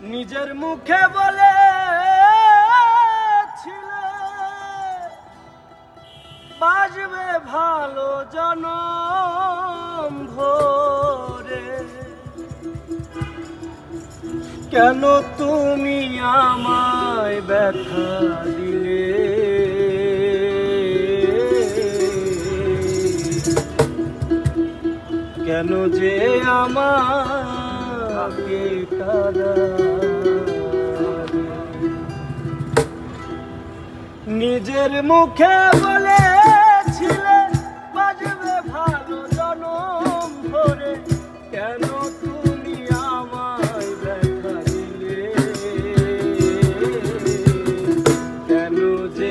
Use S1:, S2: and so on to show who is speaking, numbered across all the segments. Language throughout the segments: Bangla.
S1: নিজের মুখে বলে বাজবে ভালো জনম ভরে কেন তুমি আমায় ব্যথা দিলে কেন যে আমাকে কাঁদালে? নিজের মুখে বলেছিলে বাজবে ভালো কেন কেন যে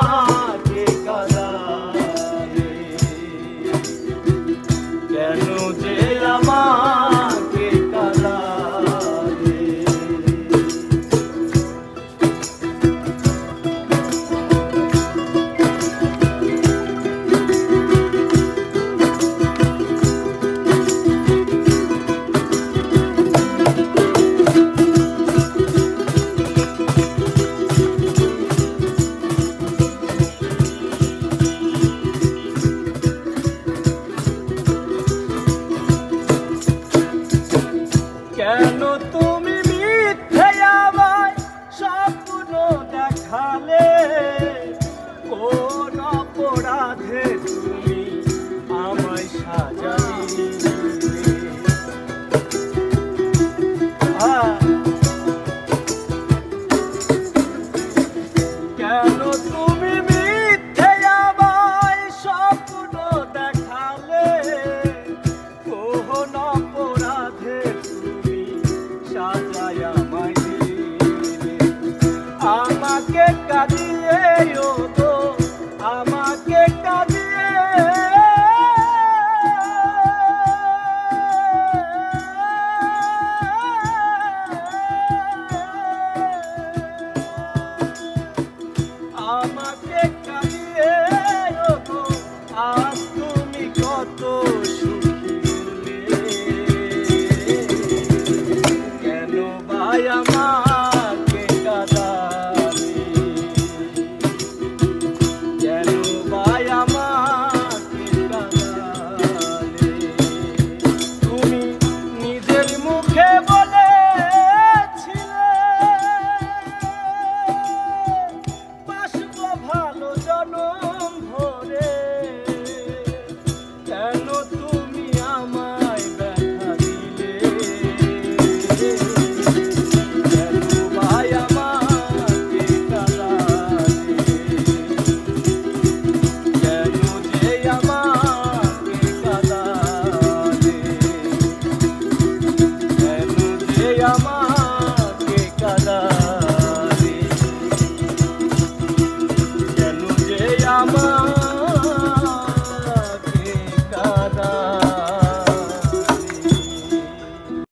S1: আমাকে কেন তুমি আমার